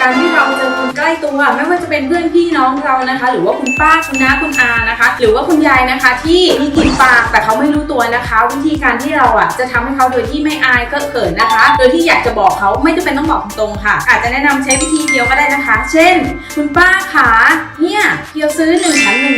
การที่เราเจอคนใกล้ตัว ไม่ว่าจะเป็นเพื่อนพี่น้องเรานะคะ หรือว่าคุณป้าคุณน้าคุณอานะคะ หรือว่าคุณยายนะคะ ที่มีกลิ่นปากแต่เขาไม่รู้ตัวนะคะ วิธีการที่เราอะจะทำให้เขาโดยที่ไม่อายก็เขินนะคะ โดยที่อยากจะบอกเขาไม่จำเป็นต้องบอกตรงๆค่ะ อาจจะแนะนำใช้วิธีเดียวก็ได้นะคะ เช่น คุณป้าขาเนี่ยเดียวซื้อหนึ่งแถมหนึ่ง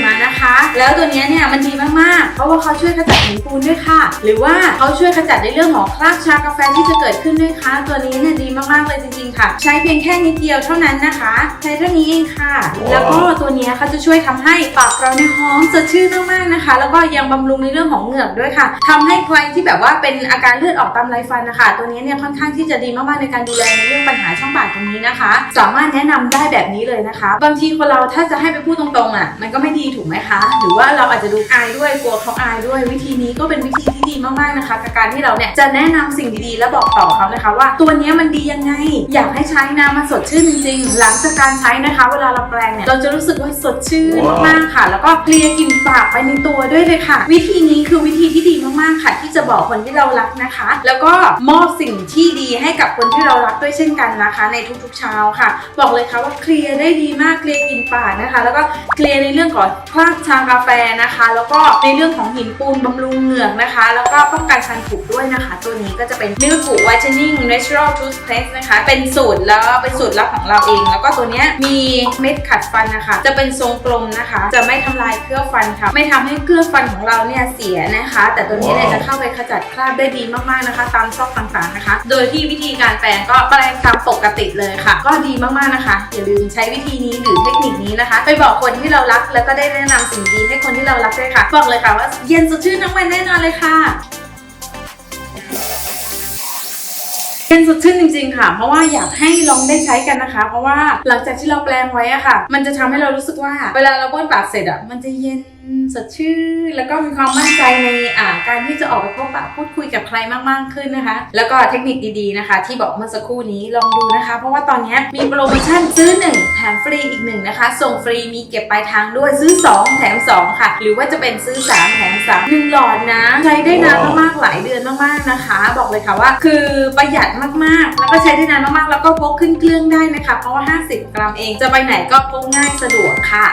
แล้วตัวเนี้ยเนี่ยมันดีมากๆ เพราะว่าเขาช่วยขจัดหินปูนด้วยค่ะ หรือว่าเขาช่วยขจัดในเรื่องของคราบชากาแฟที่จะเกิดขึ้นด้วยค่ะ ตัวนี้เนี่ยดีมากๆเลยจริงๆค่ะ ใช้เพียงแค่นิดเดียวเท่านั้นนะคะ ใช้เท่านี้เองค่ะ แล้วก็ตัวเนี้ยเขาจะช่วยทำให้ปากเราเนี่ยหอมสดชื่นมากๆนะคะ แล้วก็ยังบำรุงในเรื่องของเหงือกด้วยค่ะทำให้ใครที่แบบว่าเป็นอาการเลือดออกตามไรฟันนะคะ ตัวนี้เนี่ยค่อนข้างที่จะดีมากๆในการดูแลในเรื่องปัญหาช่องปากตรงนี้นะคะ สามารถแนะนำได้แบบนี้เลยนะคะ บางทีคนเราถ้าจะให้ไปพูดตรงๆอะมันก็ไม่ดีถูกไหมคะหรือว่าเราอาจจะดูอายด้วยกลัวเขาอายด้วยวิธีนี้ก็เป็นวิธีที่ดีมากๆนะคะกับการที่เราเนี่ยจะแนะนำสิ่งดีๆ และบอกต่อเขานะคะ ว่าตัวนี้มันดียังไง อยากให้ใช้นะมันสดชื่นจริงๆ หลังจากการใช้นะคะ เวลาเราแปรงเนี่ยเราจะรู้สึกว่าสดชื่นมากๆค่ะ แล้วก็เคลียร์กลิ่นปากไปในตัวด้วยเลยค่ะ วิธีนี้คือวิธีที่ดีมากๆค่ะ ที่จะบอกคนที่เรารักนะคะ แล้วก็มอบสิ่งที่ดีให้กับคนที่เรารักด้วยเช่นกันนะคะ ในทุกๆเช้าค่ะ บอกเลยค่ะว่าเคลียร์ได้ดีมากเคลียร์กลิ่นปากนะคะ แล้วก็เคลียร์ในเรื่องของคราบชากาแฟนะคะ แล้วก็ในเรื่องของหินปูนบำรุงเหงือกนะคะ แล้วก็ป้องกันฟันผุด้วยนะคะ ตัวนี้ก็จะเป็น Milk Whitening Natural Toothpaste นะคะ เป็นสูตรแล้วเป็นสูตรลับของเราเอง แล้วก็ตัวนี้มีเม็ดขัดฟันนะคะ จะเป็นทรงกลมนะคะ จะไม่ทำลายเคลือบฟันค่ะ ไม่ทำให้เคลือบฟันของเราเนี่ยเสียนะคะ แต่ตัวนี้เนี่ยจะเข้าไปขจัดคราบได้ดีมากๆนะคะ ตามซอกต่างๆนะคะ โดยที่วิธีการแปรงก็แปรงตามปกติเลยค่ะ ก็ดีมากๆนะคะ อย่าลืมใช้วิธีนี้หรือเทคนิคนี้นะคะ ไปบอกคนที่เรารักแล้วก็ได้แนะนำสิ่งดีให้คนที่เรารักด้วยค่ะ บอกเลยค่ะว่าเย็นสดชื่นทั้งวันแน่นอนเลยค่ะเป็นสดชื่นจริงๆค่ะ เพราะว่าอยากให้ลองได้ใช้กันนะคะ เพราะว่าหลังจากที่เราแปลงไว้อะค่ะ มันจะทำให้เรารู้สึกว่า เวลาเราบ้วนปากเสร็จอะมันจะเย็นสดชื่นแล้วก็มีความมั่นใจในอ่าการที่จะออกไปพบปะพูดคุยกับใครมากๆขึ้นนะคะ แล้วก็เทคนิคดีๆนะคะ ที่บอกเมื่อสักครู่นี้ลองดูนะคะ เพราะว่าตอนนี้มีโปรโมชั่นซื้อ1แถมฟรีอีกหนึ่งนะคะ ส่งฟรีมีเก็บปลายทางด้วยซื้อ 2 แถม 2 ค่ะ หรือว่าจะเป็นซื้อ 3 แถม3หนึ่งหลอดนะใช้ได้นานมากๆหลายเดือนมากๆนะคะ บอกเลยค่ะว่า คือประหยัดมากๆ แล้วก็ใช้ได้นานมากๆ แล้วก็พกขึ้นเครื่องได้นะคะ เพราะว่า 50 กรัมเองจะไปไหนก็พกง่ายสะดวกค่ะ